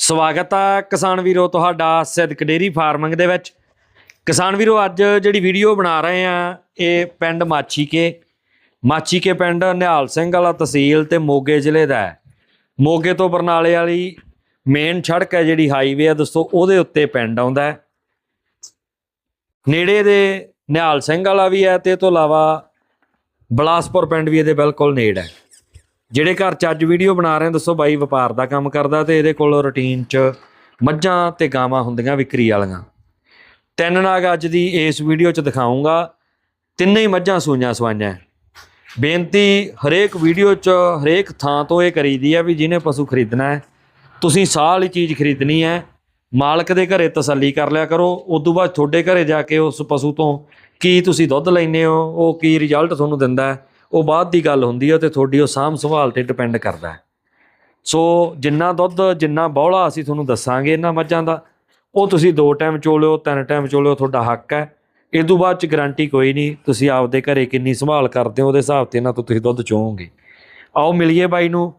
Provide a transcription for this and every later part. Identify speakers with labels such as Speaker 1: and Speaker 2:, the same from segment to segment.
Speaker 1: ਸਵਾਗਤ ਆ ਕਿਸਾਨ ਵੀਰੋ ਤੁਹਾਡਾ ਸਿੱਧਕ ਡੇਰੀ ਫਾਰਮਿੰਗ ਦੇ ਵਿੱਚ। ਕਿਸਾਨ ਵੀਰੋ, ਅੱਜ ਜਿਹੜੀ ਵੀਡੀਓ ਬਣਾ ਰਹੇ ਆ, ਇਹ ਪਿੰਡ ਮਾਛੀਕੇ। ਮਾਛੀਕੇ ਪਿੰਡ ਨਿਹਾਲ ਸਿੰਘ ਵਾਲਾ ਤਹਿਸੀਲ ਤੇ ਮੋਗੇ ਜ਼ਿਲ੍ਹੇ ਦਾ ਹੈ। ਮੋਗੇ ਤੋਂ ਬਰਨਾਲੇ ਵਾਲੀ ਮੇਨ ਸੜਕ ਹੈ ਜਿਹੜੀ ਹਾਈਵੇ ਆ, ਦੋਸਤੋ, ਉਹਦੇ ਉੱਤੇ ਪਿੰਡ ਆਉਂਦਾ ਹੈ। ਨੇੜੇ ਦੇ ਨਿਹਾਲ ਸਿੰਘ ਵਾਲਾ ਵੀ ਹੈ ਤੇ ਇਹ ਤੋਂ ਇਲਾਵਾ ਬਲਾਸਪੁਰ ਪਿੰਡ ਵੀ ਇਹਦੇ ਬਿਲਕੁਲ ਨੇੜ ਹੈ। ਜਿਹੜੇ ਘਰ ਚ ਅੱਜ ਵੀਡੀਓ ਬਣਾ ਰਹੇ ਦੱਸੋ ਬਾਈ, ਵਪਾਰ ਦਾ ਕੰਮ ਕਰਦਾ ਤੇ ਇਹਦੇ ਕੋਲ ਰੁਟੀਨ ਚ ਮੱਝਾਂ ਤੇ ਗਾਵਾਂ ਹੁੰਦੀਆਂ ਵਿਕਰੀ ਵਾਲੀਆਂ। ਤਿੰਨ ਨਾਗ ਅੱਜ ਦੀ ਇਸ ਵੀਡੀਓ ਚ ਦਿਖਾਉਂਗਾ ਤਿੰਨੇ ਹੀ ਮੱਝਾਂ ਸੂਈਆਂ ਸਵਾਈਆਂ। ਬੇਨਤੀ, ਹਰੇਕ ਵੀਡੀਓ ਚ ਹਰੇਕ ਥਾਂ ਤੋਂ ਇਹ ਕਰੀਦੀ ਆ ਵੀ ਜਿਹਨੇ ਪਸ਼ੂ ਖਰੀਦਣਾ ਹੈ, ਤੁਸੀਂ ਸਾਹ ਵਾਲੀ ਚੀਜ਼ ਖਰੀਦਣੀ ਹੈ, ਮਾਲਕ ਦੇ ਘਰੇ ਤਸੱਲੀ ਕਰ ਲਿਆ ਕਰੋ। ਉਸ ਤੋਂ ਬਾਅਦ ਤੁਹਾਡੇ ਘਰੇ ਜਾ ਕੇ ਉਸ ਪਸ਼ੂ ਤੋਂ ਕੀ ਤੁਸੀਂ ਦੁੱਧ ਲੈਂਦੇ ਹੋ, ਉਹ ਕੀ ਰਿਜ਼ਲਟ ਤੁਹਾਨੂੰ ਦਿੰਦਾ ਹੈ ਉਹ ਬਾਅਦ ਦੀ ਗੱਲ ਹੁੰਦੀ ਹੈ ਤੇ ਤੁਹਾਡੀ ਉਹ ਸਾਂਭ ਸੰਭਾਲ ਤੇ ਡਿਪੈਂਡ ਕਰਦਾ ਹੈ। ਸੋ ਜਿੰਨਾ ਦੁੱਧ, ਜਿੰਨਾ ਬੌਲਾ ਅਸੀਂ ਤੁਹਾਨੂੰ ਦੱਸਾਂਗੇ ਇਹਨਾਂ ਮੱਝਾਂ ਦਾ, ਉਹ ਤੁਸੀਂ ਦੋ ਟਾਈਮ ਚੋਲਿਓ ਤਿੰਨ ਟਾਈਮ ਚੋਲਿਓ ਤੁਹਾਡਾ ਹੱਕ ਹੈ। ਇਹ ਤੋਂ ਬਾਅਦ ਚ ਗਾਰੰਟੀ ਕੋਈ ਨਹੀਂ, ਤੁਸੀਂ ਆਪਦੇ ਘਰੇ ਕਿੰਨੀ ਸੰਭਾਲ ਕਰਦੇ ਹੋ, ਉਹਦੇ ਹਿਸਾਬ ਤੇ ਇਹਨਾਂ ਤੋਂ ਤੁਸੀਂ ਦੁੱਧ ਚੋਗੇ ਆਓ ਮਿਲੀਏ ਬਾਈ ਨੂੰ,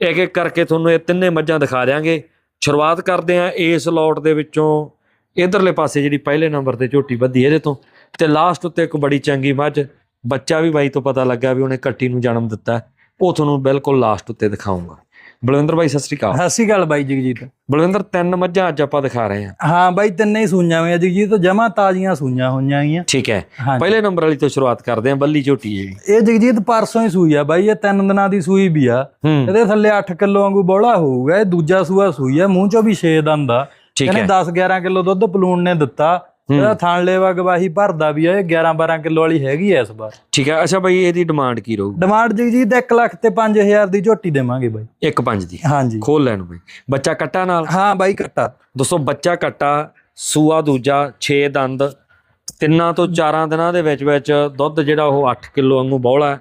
Speaker 1: ਇੱਕ ਇੱਕ ਕਰਕੇ ਤੁਹਾਨੂੰ ਇਹ ਤਿੰਨੇ ਮੱਝਾਂ ਦਿਖਾ ਦਿਆਂਗੇ। ਸ਼ੁਰੂਆਤ ਕਰਦੇ ਆ ਇਸ ਲੋਟ ਦੇ ਵਿੱਚੋਂ। ਇਧਰਲੇ ਪਾਸੇ ਜਿਹੜੀ ਪਹਿਲੇ ਨੰਬਰ ਤੇ ਝੋਟੀ ਵੱਧੀ ਇਹਦੇ ਤੋਂ, ਤੇ ਲਾਸਟ ਉੱਤੇ ਇੱਕ ਬੜੀ ਚੰਗੀ ਮੱਝ ਬੱਚਾ ਵੀ ਬਾਈ ਤੋਂ ਪਤਾ ਲੱਗਾ ਵੀ ਉਹਨੇ ਕੱਟੀ ਨੂੰ ਜਨਮ ਦਿੱਤਾ। ਉਹ ਤੁਹਾਨੂੰ ਬਿਲਕੁਲ ਲਾਸਟ ਉੱਤੇ ਦਿਖਾਉਂਗਾ ਬਲਵਿੰਦਰ ਬਾਈ ਸਤਿ ਸ੍ਰੀ ਅਕਾਲ।
Speaker 2: ਸਤਿ ਸ਼੍ਰੀ ਅਕਾਲ ਬਾਈ ਜਗਜੀਤ।
Speaker 1: ਬਲਵਿੰਦਰ ਤਿੰਨ ਮੱਝਾਂ ਅੱਜ ਆਪਾਂ ਦਿਖਾ ਰਹੇ ਹਾਂ।
Speaker 2: ਹਾਂ ਬਾਈ ਤਿੰਨੇ ਹੀ ਸੂਈਆਂ ਹੋਈਆਂ ਜਗਜੀਤ ਜਮਾ ਤਾਜ਼ੀਆਂ ਸੂਈਆਂ ਹੋਈਆਂ ਗੀਆਂ।
Speaker 1: ਠੀਕ ਹੈ। ਪਹਿਲੇ ਨੰਬਰ ਵਾਲੀ ਤੋਂ ਸ਼ੁਰੂਆਤ ਕਰਦੇ ਹਾਂ ਬੱਲੀ ਝੋਟੀ ਜੀ।
Speaker 2: ਇਹ ਜਗਜੀਤ ਪਰਸੋਂ ਹੀ ਸੂਈ ਆ ਬਾਈ ਇਹ ਤਿੰਨ ਦਿਨਾਂ ਦੀ ਸੂਈ ਵੀ ਆ। ਇਹਦੇ ਥੱਲੇ 8 ਕਿਲੋ ਵਾਂਗੂ ਬੋਲਾ ਹੋਊਗਾ ਇਹ ਦੂਜਾ ਸੂਆ ਸੂਈ ਆ ਮੂੰਹ ਚੋਂ ਵੀ 6 ਦੰਦ ਆ।
Speaker 1: ਠੀਕ
Speaker 2: ਇਹਨੇ
Speaker 1: ਹੈ।
Speaker 2: 10 11 ਕਿਲੋ ਦੁੱਧ ਪਲੂਣ ਨੇ ਦਿੱਤਾ। ਇਹਦਾ ਥਣ ਲੇਵਾ ਗਵਾਹੀ ਭਰਦਾ ਵੀ ਆ ਇਹ 11 12 ਕਿਲੋ ਵਾਲੀ ਹੈਗੀ ਐ ਇਸ ਵਾਰ।
Speaker 1: ਠੀਕ ਹੈ ਅੱਛਾ ਬਾਈ ਇਹਦੀ ਡਿਮਾਂਡ ਕੀ ਰਹੂ
Speaker 2: ਡਿਮਾਂਡ ਜਗਜੀਤ 1 ਲੱਖ ਤੇ 5000 ਦੀ ਝੋਟੀ ਦੇਵਾਂਗੇ ਬਾਈ।
Speaker 1: ਇੱਕ ਪੰਜ ਦੀ?
Speaker 2: ਹਾਂਜੀ।
Speaker 1: ਖੋਲ ਲੈਣ ਬਾਈ। ਬੱਚਾ ਕੱਟਾ ਨਾਲ?
Speaker 2: ਹਾਂ ਬਾਈ ਕੱਟਾ।
Speaker 1: ਦੋਸਤੋ ਬੱਚਾ ਕੱਟਾ ਸੂਆ ਦੂਜਾ 6 ਦੰਦ ਤਿੰਨਾਂ ਤੋਂ ਚਾਰਾਂ ਦਿਨਾਂ ਦੇ ਵਿੱਚ ਵਿੱਚ ਦੁੱਧ ਜਿਹੜਾ ਉਹ 8 ਕਿਲੋ ਵਾਂਗੂ ਬੌਲਾ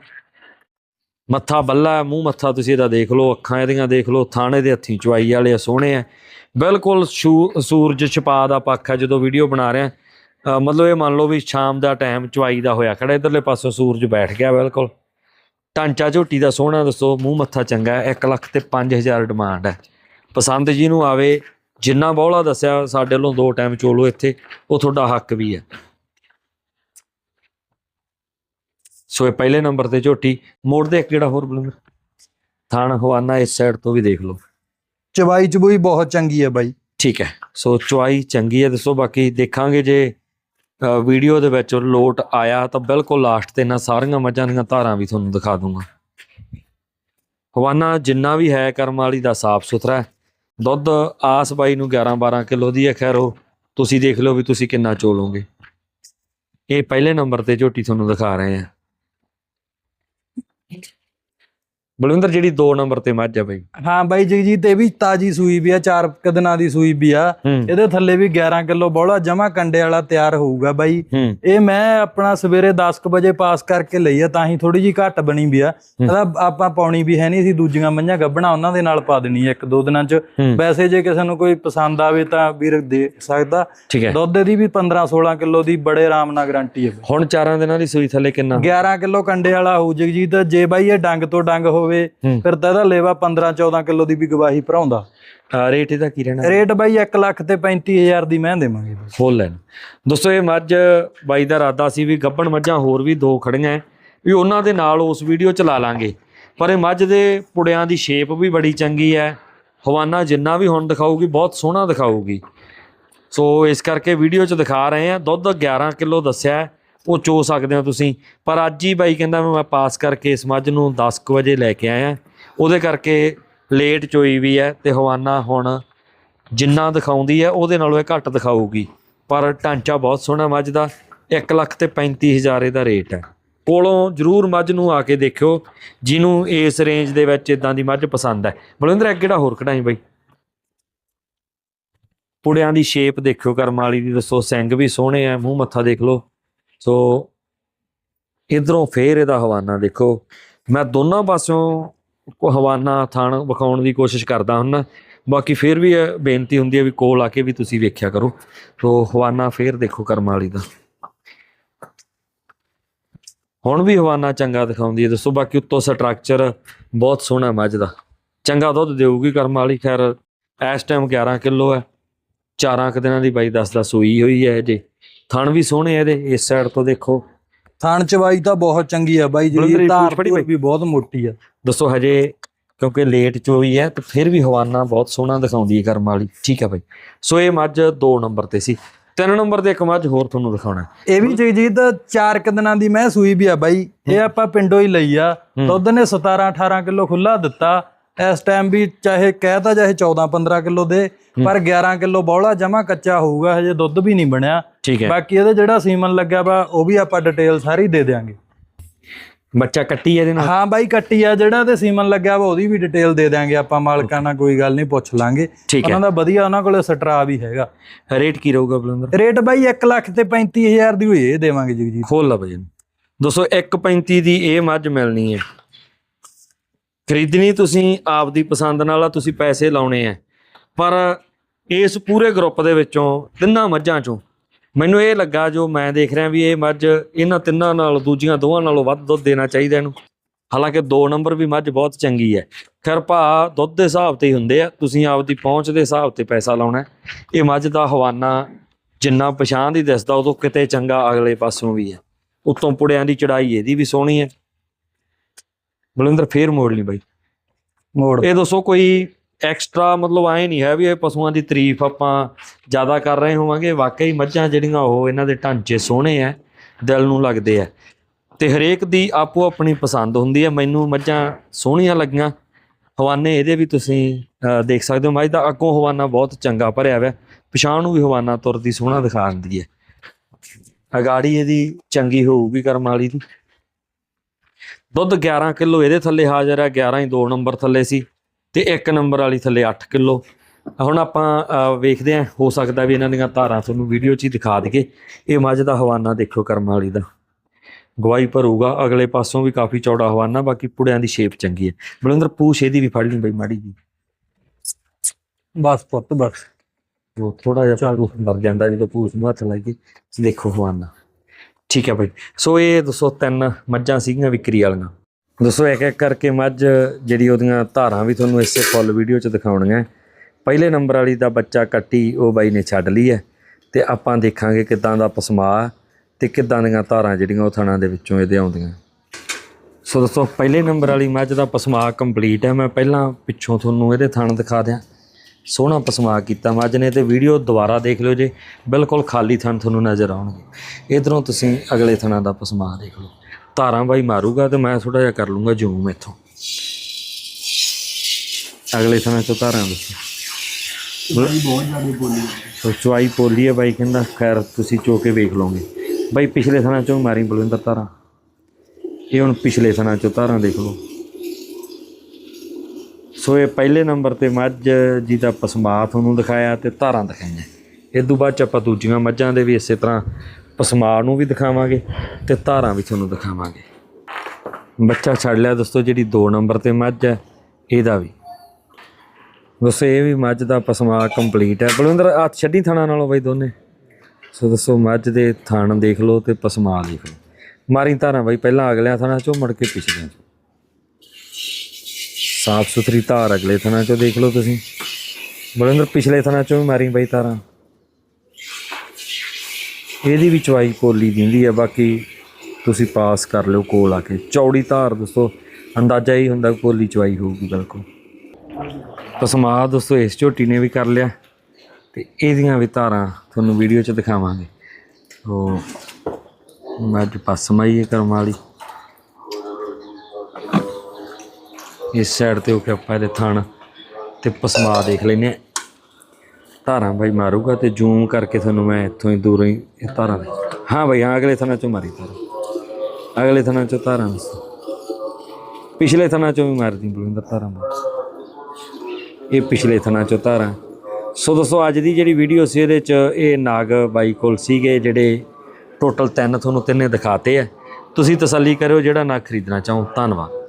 Speaker 1: ਮੱਥਾ ਬੱਲਾ ਮੂੰਹ ਮੱਥਾ ਤੁਸੀਂ ਇਹਦਾ ਦੇਖ ਲਓ ਅੱਖਾਂ ਇਹਦੀਆਂ ਦੇਖ ਲਓ ਥਾਣੇ ਦੇ ਹੱਥੀਂ ਚਵਾਈ ਵਾਲੇ ਸੋਹਣੇ ਆ। ਬਿਲਕੁਲ ਸ਼ੂ- ਸੂਰਜ ਛਪਾ ਦਾ ਪੱਖ ਹੈ ਜਦੋਂ ਵੀਡੀਓ ਬਣਾ ਰਿਹਾ ਅ, ਮਤਲਬ ਇਹ ਮੰਨ ਲਓ ਵੀ ਸ਼ਾਮ ਦਾ ਟਾਈਮ ਚਵਾਈ ਦਾ ਹੋਇਆ ਖੜਾ ਇਧਰਲੇ ਪਾਸੋਂ ਸੂਰਜ ਬੈਠ ਗਿਆ ਬਿਲਕੁਲ। ਟਾਂਚਾ ਝੋਟੀ ਦਾ ਸੋਹਣਾ ਦੱਸੋ ਮੂੰਹ ਮੱਥਾ ਚੰਗਾ ਹੈ 1 ਲੱਖ ਤੇ 5000 ਡਿਮਾਂਡ ਹੈ। ਪਸੰਦ ਜੀ ਨੂੰ ਆਵੇ ਜਿੰਨਾ ਬੌਲਾ ਦੱਸਿਆ ਸਾਡੇ ਵੱਲੋਂ ਦੋ ਟਾਈਮ ਚੋਲੋ ਇੱਥੇ ਉਹ ਤੁਹਾਡਾ ਹੱਕ ਵੀ ਹੈ। ਸੋ ਇਹ ਪਹਿਲੇ ਨੰਬਰ ਤੇ ਝੋਟੀ ਮੋੜ ਦੇ ਇੱਕ ਜਿਹੜਾ ਹੋਰ ਬਲੂੰਦਰ ਥਾਣ ਹਵਾਨਾ ਇਸ ਸਾਈਡ ਤੋਂ ਵੀ ਦੇਖ ਲਓ।
Speaker 2: ਚਵਾਈ ਚਬੂਈ ਬਹੁਤ ਚੰਗੀ ਹੈ ਬਾਈ।
Speaker 1: ਠੀਕ ਹੈ। ਸੋ ਚੁਆਈ ਚੰਗੀ ਹੈ, ਦੱਸੋ ਬਾਕੀ ਦੇਖਾਂਗੇ ਜੇ ਵੀਡੀਓ ਦੇ ਵਿੱਚ ਲੋਟ ਆਇਆ ਤਾਂ ਬਿਲਕੁਲ ਲਾਸਟ ਤੇ ਇਹਨਾਂ ਸਾਰੀਆਂ ਮੱਝਾਂ ਦੀਆਂ ਧਾਰਾਂ ਵੀ ਤੁਹਾਨੂੰ ਦਿਖਾ ਦੂੰਗਾ। ਹਵਾਨਾ ਜਿੰਨਾ ਵੀ ਹੈ ਕਰਮ ਵਾਲੀ ਦਾ ਸਾਫ਼ ਸੁਥਰਾ ਦੁੱਧ ਆਸ ਬਾਈ ਨੂੰ 11 12 ਕਿਲੋ ਦੀ ਹੈ, ਖੈਰ ਉਹ ਤੁਸੀਂ ਦੇਖ ਲਓ ਵੀ ਤੁਸੀਂ ਕਿੰਨਾ ਚੋਲੋਗੇ ਇਹ ਪਹਿਲੇ ਨੰਬਰ ਤੇ ਝੋਟੀ ਤੁਹਾਨੂੰ ਦਿਖਾ ਰਹੇ ਆ ਬਲਵਿੰਦਰ ਜਿਹੜੀ 2 ਨੰਬਰ ਤੇ ਮੱਝ ਹੈ ਬਾਈ।
Speaker 2: ਹਾਂ ਬਾਈ ਜਗਜੀਤ ਇਹ ਵੀ ਤਾਜੀ ਸੂਈ ਵੀ ਆ ਚਾਰ ਕੁ ਦਿਨਾਂ ਦੀ ਸੂਈ ਵੀ ਆ।
Speaker 1: ਹੂੰ।
Speaker 2: ਇਹਦੇ ਥੱਲੇ ਵੀ 11 ਕਿਲੋ ਬੋਲਾ ਜਮਾ ਕੰਡੇ ਵਾਲਾ ਤਿਆਰ ਹੋਊਗਾ ਬਾਈ।
Speaker 1: ਹੂੰ।
Speaker 2: ਇਹ ਮੈਂ ਆਪਣਾ ਸਵੇਰੇ 10 ਕੁ ਵਜੇ ਪਾਸ ਕਰਕੇ ਲਈ ਆ ਤਾਂ ਹੀ ਥੋੜੀ ਜੀ ਘੱਟ ਬਣੀ ਵੀ ਆ। ਇਹਦਾ ਆਪਾਂ ਪਾਉਣੀ ਵੀ ਹੈ ਨਹੀਂ ਸੀ ਦੂਜੀਆਂ ਮੰਝਾਂ ਗੱਬਣਾ ਉਹਨਾਂ ਦੇ ਨਾਲ ਪਾ ਦੇਣੀ ਆ ਇੱਕ ਦੋ ਦਿਨਾਂ ਚ।
Speaker 1: ਹੂੰ।
Speaker 2: ਵੈਸੇ ਜੇ ਕਿਸੇ ਨੂੰ ਕੋਈ ਪਸੰਦ ਆਵੇ ਤਾਂ ਵੀਰ ਦੇ ਸਕਦਾ।
Speaker 1: ਹੈ।
Speaker 2: ਦੁੱਧ ਦੀ ਵੀ 15 16 ਕਿਲੋ ਦੀ ਬੜੇ ਆਰਾਮ ਨਾਲ ਗਾਰੰਟੀ ਹੈ।
Speaker 1: ਹੁਣ ਚਾਰਾਂ ਦਿਨਾਂ ਦੀ ਸੂਈ ਥੱਲੇ ਕਿੰਨਾ?
Speaker 2: 11 ਕਿਲੋ ਕੰਡੇ ਵਾਲਾ ਹੋਊ ਜਗਜੀਤ ਜੇ ਬਾਈ ਇਹ ਡੰਗ ਤੋਂ ਡੰਗ ਹੋਵੇ
Speaker 1: ਹੂੰ।
Speaker 2: ਫਿਰ ਤਾਂ ਇਹਦਾ ਲੇਵਾ 15 14 ਕਿਲੋ ਦੀ ਵੀ ਗਵਾਹੀ ਭਰਾਉਂਦਾ।
Speaker 1: ਰੇਟ ਇਹਦਾ ਕੀ ਰਹਿਣਾ?
Speaker 2: ਰੇਟ ਬਾਈ 1 ਲੱਖ ਤੇ 35000 ਦੀ ਮੈਂ ਦੇਵਾਂਗੇ।
Speaker 1: ਫੁੱਲ ਲੈਣ ਦੋਸਤੋ ਇਹ ਮੱਝ ਬਾਈ ਦਾ ਇਰਾਦਾ ਸੀ ਵੀ ਗੱਬਣ ਮੱਝਾਂ ਹੋਰ ਵੀ ਦੋ ਖੜੀਆਂ ਹੈ, ਵੀ ਉਹਨਾਂ ਦੇ ਨਾਲ ਉਸ ਵੀਡੀਓ ਚ ਲਾ ਲਾਂਗੇ। ਪਰ ਇਹ ਮੱਝ ਦੇ ਪੁੜਿਆਂ ਦੀ ਸ਼ੇਪ ਵੀ ਬੜੀ ਚੰਗੀ ਹੈ ਹਵਾਨਾ ਜਿੰਨਾ ਵੀ ਹੁਣ ਦਿਖਾਊਗੀ ਬਹੁਤ ਸੋਹਣਾ ਦਿਖਾਊਗੀ। ਸੋ ਇਸ ਕਰਕੇ ਵੀਡੀਓ ਚ ਦਿਖਾ ਰਹੇ ਆ ਦੁੱਧ 11 ਕਿਲੋ ਦੱਸਿਆ ਹੈ, ਉਹ ਚੋ ਸਕਦੇ ਹੋ ਤੁਸੀਂ। ਪਰ ਅੱਜ ਹੀ ਬਾਈ ਕਹਿੰਦਾ ਵੀ ਮੈਂ ਪਾਸ ਕਰਕੇ ਇਸ ਮੱਝ ਨੂੰ 10 ਕੁ ਵਜੇ ਲੈ ਕੇ ਆਇਆ। ਉਹਦੇ ਕਰਕੇ ਲੇਟ ਚੋਈ ਵੀ ਹੈ ਤੇ ਹਵਾਨਾ ਹੁਣ ਜਿੰਨਾ ਦਿਖਾਉਂਦੀ ਹੈ ਉਹਦੇ ਨਾਲੋਂ ਇਹ ਘੱਟ ਦਿਖਾਊਗੀ। ਪਰ ਢਾਂਚਾ ਬਹੁਤ ਸੋਹਣਾ ਮੱਝ ਦਾ 1 ਲੱਖ ਤੇ 35000 ਇਹਦਾ ਰੇਟ ਹੈ। ਕੋਲੋਂ ਜਰੂਰ ਮੱਝ ਨੂੰ ਆ ਕੇ ਦੇਖਿਓ, ਜਿਹਨੂੰ ਇਸ ਰੇਂਜ ਦੇ ਵਿੱਚ ਇਦਾਂ ਦੀ ਮੱਝ ਪਸੰਦ ਹੈ। ਬਲਵਿੰਦਰ, ਇੱਕ ਕਿਹੜਾ ਹੋਰ ਕਢਾਈ ਬਾਈ। ਪੁੜਿਆਂ ਦੀ ਸ਼ੇਪ ਦੇਖਿਓ, ਕਰਮ ਵਾਲੀ ਦੀ ਦੱਸੋ, ਸਿੰਘ ਵੀ ਸੋਹਣੇ ਆ, ਮੂੰਹ ਮੱਥਾ ਦੇਖ ਲਓ। ਸੋ ਇਧਰੋਂ ਫੇਰ ਇਹਦਾ ਹਵਾਨਾ ਦੇਖੋ। ਮੈਂ ਦੋਨਾਂ ਪਾਸਿਓਂ ਕੋ ਹਵਾਨਾ, ਥਾਣ ਵਿਖਾਉਣ ਦੀ ਕੋਸ਼ਿਸ਼ ਕਰਦਾ ਹੁੰਨਾ ਬਾਕੀ ਫੇਰ ਵੀ ਇਹ ਬੇਨਤੀ ਹੁੰਦੀ ਹੈ ਵੀ ਕੋਲ ਆ ਕੇ ਵੀ ਤੁਸੀਂ ਵੇਖਿਆ ਕਰੋ। ਸੋ ਹਵਾਨਾ ਫੇਰ ਦੇਖੋ ਕਰਮ ਵਾਲੀ ਦਾ। ਹੁਣ ਵੀ ਹਵਾਨਾ ਚੰਗਾ ਦਿਖਾਉਂਦੀ ਹੈ। ਦੱਸੋ ਬਾਕੀ ਉੱਤੋਂ ਸਟਰਕਚਰ ਬਹੁਤ ਸੋਹਣਾ ਮੱਝ ਦਾ। ਚੰਗਾ ਦੁੱਧ ਦੇਊਗੀ ਕਰਮ ਵਾਲੀ। ਖੈਰ, ਇਸ ਟਾਈਮ 11 ਕਿਲੋ ਹੈ। ਚਾਰਾਂ ਕੁ ਦਿਨਾਂ ਦੀ ਬਾਈ ਦੱਸਦਾ ਸੂਈ ਹੋਈ ਹੈ ਜੇ। ਥਣ ਵੀ ਸੋਹਣੇ ਆ ਇਹਦੇ ਇਸ ਸਾਈਡ ਤੋਂ ਦੇਖੋ।
Speaker 2: ਥਣ ਚਵਾਈ ਤਾਂ ਬਹੁਤ ਚੰਗੀ ਆ ਬਾਈ ਜਿਹੜੀ ਧਾਰ। ਵੀ ਬਹੁਤ ਮੋਟੀ ਆ।
Speaker 1: ਦੱਸੋ ਹਜੇ ਕਿਉਂਕਿ ਲੇਟ ਚੋਈ ਹੈ ਤੇ ਫਿਰ ਵੀ ਹਵਾਨਾ ਬਹੁਤ ਸੋਹਣਾ ਦਿਖਾਉਂਦੀ ਹੈ ਕਰਮ ਵਾਲੀ। ਠੀਕ ਹੈ ਬਾਈ। ਸੋ ਇਹ ਮੱਝ 2 ਨੰਬਰ ਤੇ ਸੀ। 3 ਨੰਬਰ ਦੇ ਇੱਕ ਮੱਝ ਹੋਰ ਤੁਹਾਨੂੰ ਦਿਖਾਉਣਾ।
Speaker 2: ਇਹ ਵੀ ਜਗਜੀਤ ਚਾਰ ਕੁ ਦਿਨਾਂ ਦੀ ਮੈਂ ਸੂਈ ਵੀ ਆ ਬਾਈ। ਇਹ ਆਪਾਂ ਪਿੰਡੋਂ ਹੀ ਲਈ ਆ। ਦੁੱਧ ਨੇ 17 18 ਕਿਲੋ ਖੁੱਲਾ ਦਿੱਤਾ। ਇਸ ਟਾਈਮ ਵੀ ਚਾਹੇ ਕਹਿਤਾ ਚਾਹੇ 14 15 ਕਿਲੋ ਦੇ ਪਰ 11 ਕਿਲੋ ਬੌਲਾ ਜਮਾ ਕੱਚਾ ਹੋਊਗਾ ਹਜੇ ਦੁੱਧ ਵੀ ਨਹੀਂ ਬਣਿਆ।
Speaker 1: ਠੀਕ ਹੈ।
Speaker 2: ਬਾਕੀ ਇਹਦੇ ਜਿਹੜਾ ਸੀਮਨ ਲੱਗਿਆ ਵਾ ਉਹ ਵੀ ਆਪਾਂ ਡਿਟੇਲ ਸਾਰੀ ਦੇ ਦਿਆਂਗੇ।
Speaker 1: ਬੱਚਾ ਕੱਟੀ ਇਹਦੇ ਨਾਲ?
Speaker 2: ਹਾਂ ਬਾਈ ਕੱਟੀ ਆ। ਜਿਹੜਾ ਤੇ ਸੀਮਨ ਲੱਗਿਆ ਵਾ ਉਹਦੀ ਵੀ ਡਿਟੇਲ ਦੇ ਦਿਆਂਗੇ ਆਪਾਂ ਮਾਲਕਾਂ ਨਾਲ ਕੋਈ ਗੱਲ ਨਹੀਂ ਪੁੱਛ ਲਾਂਗੇ।
Speaker 1: ਹੈ।
Speaker 2: ਉਹਨਾਂ ਦਾ ਵਧੀਆ ਉਹਨਾਂ ਕੋਲੇ ਸਟਰਾ ਵੀ ਹੈਗਾ।
Speaker 1: ਰੇਟ ਕੀ ਰਹੂਗਾ ਬਲੰਦਰ
Speaker 2: ਰੇਟ ਬਾਈ 1 ਲੱਖ ਤੇ 35000 ਦੀ ਹੋਈ ਇਹ ਦੇਵਾਂਗੇ ਜਗਜੀਤ
Speaker 1: ਖੋਲ ਲਾ ਬਜਨ ਦੋਸਤੋ 1.35 ਦੀ ਇਹ ਮੱਝ ਮਿਲਣੀ ਹੈ। ਖਰੀਦਣੀ ਤੁਸੀਂ ਆਪਦੀ ਪਸੰਦ ਨਾਲ ਆ ਤੁਸੀਂ ਪੈਸੇ ਲਾਉਣੇ ਆ। ਪਰ ਇਸ ਪੂਰੇ ਗਰੁੱਪ ਦੇ ਵਿੱਚੋਂ ਤਿੰਨਾਂ ਮੱਝਾਂ ਚੋਂ ਮੈਨੂੰ ਇਹ ਲੱਗਾ ਜੋ ਮੈਂ ਦੇਖ ਰਿਹਾ ਵੀ ਇਹ ਮੱਝ ਇਹਨਾਂ ਤਿੰਨਾਂ ਨਾਲ ਦੂਜੀਆਂ ਦੋਵਾਂ ਨਾਲੋਂ ਵੱਧ ਦੁੱਧ ਦੇਣਾ ਚਾਹੀਦਾ ਇਹਨੂੰ। ਹਾਲਾਂਕਿ 2 ਨੰਬਰ ਵੀ ਮੱਝ ਬਹੁਤ ਚੰਗੀ ਹੈ। ਖੈਰ ਭਾ ਦੁੱਧ ਦੇ ਹਿਸਾਬ ਤੇ ਹੀ ਹੁੰਦੇ ਆ। ਤੁਸੀਂ ਆਪਦੀ ਪਹੁੰਚ ਦੇ ਹਿਸਾਬ ਤੇ ਪੈਸਾ ਲਾਉਣਾ। ਇਹ ਮੱਝ ਦਾ ਹਵਾਨਾ ਜਿੰਨਾ ਪਛਾਣ ਦੀ ਦਿਸਦਾ ਉਦੋਂ ਕਿਤੇ ਚੰਗਾ ਅਗਲੇ ਪਾਸੋਂ ਵੀ ਹੈ। ਉੱਤੋਂ ਪੁੜਿਆਂ ਦੀ ਚੜਾਈ ਇਹਦੀ ਵੀ ਸੋਹਣੀ ਹੈ। ਬਲਿੰਦਰ ਫੇਰ ਮੋੜ ਲਈ ਬਾਈ।
Speaker 2: ਮੋੜ।
Speaker 1: ਇਹ ਦੱਸੋ ਕੋਈ ਐਕਸਟਰਾ ਮਤਲਬ ਐ ਨਹੀਂ ਹੈ ਵੀ ਇਹ ਪਸ਼ੂਆਂ ਦੀ ਤਾਰੀਫ ਆਪਾਂ ਜ਼ਿਆਦਾ ਕਰ ਰਹੇ ਹੋਵਾਂਗੇ। ਵਾਕਈ ਮੱਝਾਂ ਜਿਹੜੀਆਂ ਉਹ ਇਹਨਾਂ ਦੇ ਢਾਂਚੇ ਸੋਹਣੇ ਆ ਦਿਲ ਨੂੰ ਲੱਗਦੇ ਆ ਤੇ ਹਰੇਕ ਦੀ ਆਪੋ ਆਪਣੀ ਪਸੰਦ ਹੁੰਦੀ ਹੈ ਮੈਨੂੰ ਮੱਝਾਂ ਸੋਹਣੀਆਂ ਲੱਗੀਆਂ। ਹਵਾਨੇ ਇਹਦੇ ਵੀ ਤੁਸੀਂ ਦੇਖ ਸਕਦੇ ਹੋ ਮੱਝ ਦਾ ਅੱਗੋਂ ਹਵਾਨਾ ਬਹੁਤ ਚੰਗਾ ਭਰਿਆ ਹੋਇਆ। ਪਿਛਾਂ ਨੂੰ ਵੀ ਹਵਾਨਾ ਤੁਰਦੀ ਸੋਹਣਾ ਦਿਖਾ ਦਿੰਦੀ ਹੈ ਅਗਾੜੀ ਇਹਦੀ ਚੰਗੀ ਹੋਊਗੀ ਕਰਮ ਵਾਲੀ ਦੀ। ਦੁੱਧ 11 ਕਿਲੋ ਇਹਦੇ ਥੱਲੇ ਹਾਜ਼ਰ ਹੈ 11 ਹੀ 2 ਨੰਬਰ ਥੱਲੇ ਸੀ। ਤੇ 1 ਨੰਬਰ ਵਾਲੀ ਥੱਲੇ 8 ਕਿਲੋ। ਹੁਣ ਆਪਾਂ ਵੇਖਦੇ ਹਾਂ ਹੋ ਸਕਦਾ ਵੀ ਇਹਨਾਂ ਦੀਆਂ ਧਾਰਾਂ ਤੁਹਾਨੂੰ ਵੀਡੀਓ 'ਚ ਹੀ ਦਿਖਾ ਦਈਏ। ਇਹ ਮੱਝ ਦਾ ਹਵਾਨਾ ਦੇਖੋ ਕਰਮ ਵਾਲੀ ਦਾ। ਗਵਾਈ ਭਰੂਗਾ ਅਗਲੇ ਪਾਸੋਂ ਵੀ ਕਾਫੀ ਚੌੜਾ ਹਵਾਨਾ ਬਾਕੀ ਪੁੜਿਆਂ ਦੀ ਸ਼ੇਪ ਚੰਗੀ ਹੈ। ਬਲਿੰਦਰ ਪੂਛ ਇਹਦੀ ਵੀ ਫੜ ਲਈ ਬਈ ਮਾੜੀ ਜੀ।
Speaker 2: ਬਸ ਪੁੱਤ ਬਸ।
Speaker 1: ਉਹ ਥੋੜਾ ਜਿਹਾ ਚਾਲੂ। ਮਰ ਜਾਂਦਾ ਜਦੋਂ ਪੂਛ ਨੂੰ ਹੱਥ ਲਾਈਏ ਦੇਖੋ ਹਵਾਨਾ। ਠੀਕ ਹੈ ਭਾਈ ਸੋ ਇਹ ਦੱਸੋ ਤਿੰਨ ਮੱਝਾਂ ਸੀਗੀਆਂ ਵਿਕਰੀ ਵਾਲੀਆਂ। ਦੱਸੋ ਇੱਕ ਇੱਕ ਕਰਕੇ ਮੱਝ ਜਿਹੜੀ ਉਹਦੀਆਂ ਧਾਰਾਂ ਵੀ ਤੁਹਾਨੂੰ ਇਸੇ ਫੁੱਲ ਵੀਡੀਓ 'ਚ ਦਿਖਾਉਣੀਆਂ। ਪਹਿਲੇ ਨੰਬਰ ਵਾਲੀ ਦਾ ਬੱਚਾ ਕੱਟੀ, ਉਹ ਬਾਈ ਨੇ ਛੱਡ ਲਈ ਹੈ। ਤੇ ਆਪਾਂ ਦੇਖਾਂਗੇ ਕਿਦਾਂ ਦਾ ਪਸਮਾ ਤੇ ਕਿਦਾਂ ਦੀਆਂ ਧਾਰਾਂ ਜਿਹੜੀਆਂ ਉਹ ਥਣਾ ਦੇ ਵਿੱਚੋਂ ਇਹਦੇ ਆਉਂਦੀਆਂ। ਸੋ ਦੋਸਤੋ ਪਹਿਲੇ ਨੰਬਰ ਵਾਲੀ ਮੱਝ ਦਾ ਪਸਮਾ ਕੰਪਲੀਟ ਹੈ। ਮੈਂ ਪਹਿਲਾਂ ਪਿੱਛੋਂ ਤੁਹਾਨੂੰ ਇਹਦੇ ਥਣ ਦਿਖਾ ਦਿਆਂ। ਸੋਹਣਾ ਪਸਮਾ ਕੀਤਾ ਮੱਝ ਨੇ ਤੇ ਵੀਡੀਓ ਦੁਬਾਰਾ ਦੇਖ ਲਿਓ ਜੇ। ਬਿਲਕੁਲ ਖਾਲੀ ਥਣ ਤੁਹਾਨੂੰ ਨਜ਼ਰ ਆਉਣਗੇ। ਇਧਰੋਂ ਤੁਸੀਂ ਅਗਲੇ ਥਣਾ ਦਾ ਪਸਮਾ ਦੇਖ ਲਓ। ਧਾਰਾਂ ਬਾਈ ਮਾਰੂਗਾ ਤੇ ਮੈਂ ਥੋੜਾ ਜਿਹਾ ਕਰ ਲੂੰਗਾ ਜ਼ੂਮ ਇੱਥੋਂ। ਅਗਲੇ ਥਣਾਂ ਚੋਂ ਧਾਰਾਂ ਦੱਸੋ
Speaker 2: ਬਹੁਤ ਜ਼ਿਆਦਾ ਬੋਲੀ।
Speaker 1: ਸੋ ਚੁਆਈ ਪੋਲੀ ਹੈ ਬਾਈ ਕਹਿੰਦਾ ਖੈਰ ਤੁਸੀਂ ਚੋ ਕੇ ਵੇਖ ਲਓਗੇ। ਬਾਈ ਪਿਛਲੇ ਥਣਾਂ ਚੋਂ ਮਾਰੀ ਬਲਵਿੰਦਰ ਧਾਰਾਂ। ਇਹ ਹੁਣ ਪਿਛਲੇ ਥਣਾਂ ਚੋਂ ਧਾਰਾਂ ਦੇਖ ਲਓ। ਸੋ ਇਹ ਪਹਿਲੇ ਨੰਬਰ ਤੇ ਮੱਝ ਜੀ ਦਾ ਪਸਮਾ ਤੁਹਾਨੂੰ ਦਿਖਾਇਆ ਤੇ ਧਾਰਾਂ ਦਿਖਾਈਆਂ। ਇਸ ਤੋਂ ਬਾਅਦ ਚ ਆਪਾਂ ਦੂਜੀਆਂ ਮੱਝਾਂ ਦੇ ਵੀ ਇਸੇ ਤਰ੍ਹਾਂ ਪਸਮਾ ਨੂੰ ਵੀ ਦਿਖਾਵਾਂਗੇ ਤੇ ਧਾਰਾਂ ਵੀ ਤੁਹਾਨੂੰ ਦਿਖਾਵਾਂਗੇ। ਬੱਚਾ ਛੱਡ ਲਿਆ ਦੋਸਤੋ, ਜਿਹੜੀ 2 ਨੰਬਰ ਤੇ ਮੱਝ ਹੈ, ਇਹਦਾ ਵੀ। ਦੋਸਤੋ ਇਹ ਵੀ ਮੱਝ ਦਾ ਪਸਮਾ ਕੰਪਲੀਟ ਹੈ। ਬਲਵਿੰਦਰ ਆ ਛੱਡੀ ਥਾਣਾ ਨਾਲੋਂ ਬਈ ਦੋਨੇ? ਸੋ ਦੱਸੋ, ਮੱਝ ਦੇ ਥਣ ਦੇਖ ਲਓ ਤੇ ਪਸਮਾ ਦੇਖ ਲਓ। ਮਾਰੀ ਧਾਰਾਂ ਬਈ, ਪਹਿਲਾਂ ਅਗਲਿਆਂ ਥਾਣਾ ਚੋਂ, ਮੁੜ ਕੇ ਪਿਛਲਿਆਂ ਚੋਂ। ਸਾਫ਼ ਸੁਥਰੀ ਧਾਰ ਅਗਲੇ ਥਾਣਾ ਚੋਂ ਦੇਖ ਲਓ ਤੁਸੀਂ। ਬਲਵਿੰਦਰ, ਪਿਛਲੇ ਥਾਣਾ ਚੋਂ ਵੀ ਮਾਰੀ ਬਈ ਧਾਰਾਂ। ਇਹਦੀ ਵੀ ਚਵਾਈ ਪੋਲੀ ਦਿੰਦੀ ਹੈ ਬਾਕੀ ਤੁਸੀਂ ਪਾਸ ਕਰ ਲਿਓ ਕੋਲ ਆ ਕੇ। ਚੌੜੀ ਧਾਰ ਦੋਸਤੋ ਅੰਦਾਜ਼ਾ ਹੀ ਹੁੰਦਾ ਕੋਲੀ ਚਵਾਈ ਹੋਊਗੀ ਬਿਲਕੁਲ। ਪਸਮਾ ਦੋਸਤੋ ਇਸ ਝੋਟੀ ਨੇ ਵੀ ਕਰ ਲਿਆ ਤੇ ਇਹਦੀਆਂ ਵੀ ਧਾਰਾਂ ਤੁਹਾਨੂੰ ਵੀਡੀਓ 'ਚ ਦਿਖਾਵਾਂਗੇ। ਉਹ ਮੱਝ ਪਸਮਾਈ ਹੈ ਕਰਮ ਵਾਲੀ। ਇਸ ਸਾਈਡ ਤੇ ਹੋ ਕੇ ਆਪਾਂ ਇਹਦੇ ਥਣ ਤੇ ਪਸਮਾ ਦੇਖ ਲੈਨੇ ਆ ਧਾਰਾਂ ਬਾਈ ਮਾਰੂਗਾ ਤੇ ਜ਼ੂਮ ਕਰਕੇ ਤੁਹਾਨੂੰ ਮੈਂ ਇੱਥੋਂ ਹੀ ਦੂਰੋਂ ਹੀ ਇਹ ਧਾਰਾਂ ਦੇ ਹਾਂ ਬਾਈ, ਹਾਂ, ਅਗਲੇ ਥਣਾ ਚੋਂ ਮਾਰੀ ਧਾਰਾਂ। ਅਗਲੇ ਥਣਾ ਚੋਂ ਧਾਰਾਂ ਦੱਸੋ। ਪਿਛਲੇ ਥਣਾ ਚੋਂ ਵੀ ਮਾਰਦੀ ਬਲਵਿੰਦਰ ਧਾਰਾਂ ਇਹ ਪਿਛਲੇ ਥਣਾ ਚੋਂ ਧਾਰਾਂ। ਸੋ ਦੋਸਤੋ, ਅੱਜ ਦੀ ਜਿਹੜੀ ਵੀਡੀਓ ਸੀ ਇਹਦੇ ਚ ਇਹ ਨਾਗ ਬਾਈ ਕੋਲ ਸੀਗੇ, ਜਿਹੜੇ ਟੋਟਲ ਤਿੰਨ ਤੁਹਾਨੂੰ ਤਿੰਨੇ ਦਿਖਾਤੇ ਆ। ਤੁਸੀਂ ਤਸੱਲੀ ਕਰਿਓ ਜਿਹੜਾ ਨਾਗ ਖਰੀਦਣਾ ਚਾਹੋ। ਧੰਨਵਾਦ।